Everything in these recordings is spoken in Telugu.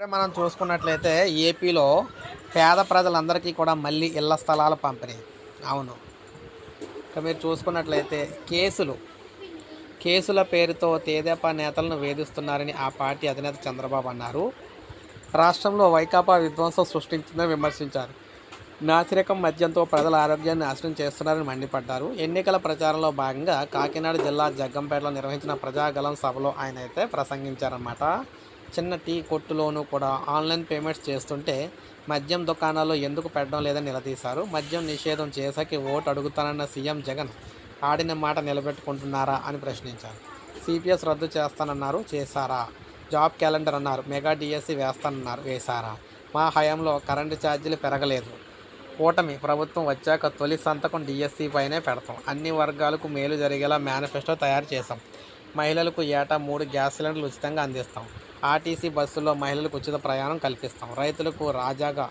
మనం చూసుకున్నట్లయితే ఏపీలో పేద ప్రజలందరికీ కూడా మళ్ళీ ఇళ్ళ స్థలాల పంపిణీ. అవును. ఇక మీరు చూసుకున్నట్లయితే కేసులు. కేసుల పేరుతో తేదేపా నేతలను వేధిస్తున్నారని ఆ పార్టీ అధినేత చంద్రబాబు అన్నారు. రాష్ట్రంలో వైకాపా విధ్వంసం సృష్టించిందని విమర్శించారు. నాసిరకం మద్యంతో ప్రజల ఆరోగ్యాన్ని నాశనం చేస్తున్నారని మండిపడ్డారు. ఎన్నికల ప్రచారంలో భాగంగా కాకినాడ జిల్లా జగ్గంపేటలో నిర్వహించిన ప్రజాగలం సభలో ఆయన అయితే ప్రసంగించారన్నమాట. చిన్న టీ కొట్టులోనూ కూడా ఆన్లైన్ పేమెంట్స్ చేస్తుంటే మద్యం దుకాణాల్లో ఎందుకు పెట్టడం లేదని నిలదీశారు. మద్యం నిషేధం చేశాకి ఓటు అడుగుతానన్న సీఎం జగన్ ఆడిన మాట నిలబెట్టుకుంటున్నారా అని ప్రశ్నించారు. సిపిఎస్ రద్దు చేస్తానన్నారు చేశారా? జాబ్ క్యాలెండర్ అన్నారు మెగా డిఎస్సి వేస్తానన్నారు వేశారా? మా హయాంలో కరెంటు ఛార్జీలు పెరగలేదు. కూటమి ప్రభుత్వం వచ్చాక తొలి సంతకం డిఎస్సి పైనే పెడతాం. అన్ని వర్గాలకు మేలు జరిగేలా మేనిఫెస్టో తయారు చేశాం. మహిళలకు ఏటా మూడు గ్యాస్ సిలిండర్లు ఉచితంగా అందిస్తాం. ఆర్టీసీ బస్సుల్లో మహిళలకు ఉచిత ప్రయాణం కల్పిస్తాం. రైతులకు రాజాగా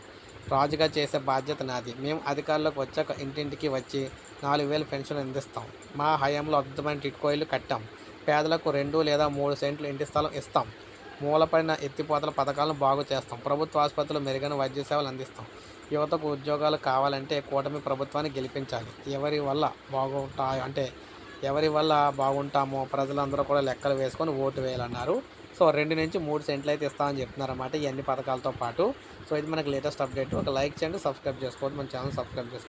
రాజుగా చేసే బాధ్యత నాది. మేము అధికారులకు వచ్చాక ఇంటింటికి వచ్చి నాలుగు వేలు పెన్షన్ అందిస్తాం. మా హయాంలో అద్భుతమైన టిట్కోయిలు కట్టాం. పేదలకు రెండు లేదా మూడు సెంట్లు ఇంటి స్థలం ఇస్తాం. మూలపడిన ఎత్తిపోతల పథకాలను బాగు చేస్తాం. ప్రభుత్వ ఆసుపత్రులు మెరుగైన వైద్య సేవలు అందిస్తాం. యువతకు ఉద్యోగాలు కావాలంటే కూటమి ప్రభుత్వాన్ని గెలిపించాలి. ఎవరి వల్ల బాగుంటాయి అంటే ఎవరి వల్ల బాగుంటామో ప్రజలందరూ కూడా లెక్కలు వేసుకొని ఓటు వేయాలన్నారు. సో రెండు నుంచి మూడు సెంట్లు అయితే ఇస్తామని చెప్తున్నారన్నమాట ఈ అన్ని పథకాలతో పాటు. సో ఇది మనకి లేటెస్ట్ అప్డేట్. ఒక లైక్ చేయండి సబ్స్క్రైబ్ చేసుకోవద్దు మన ఛానల్ సబ్స్క్రైబ్ చేసుకోండి.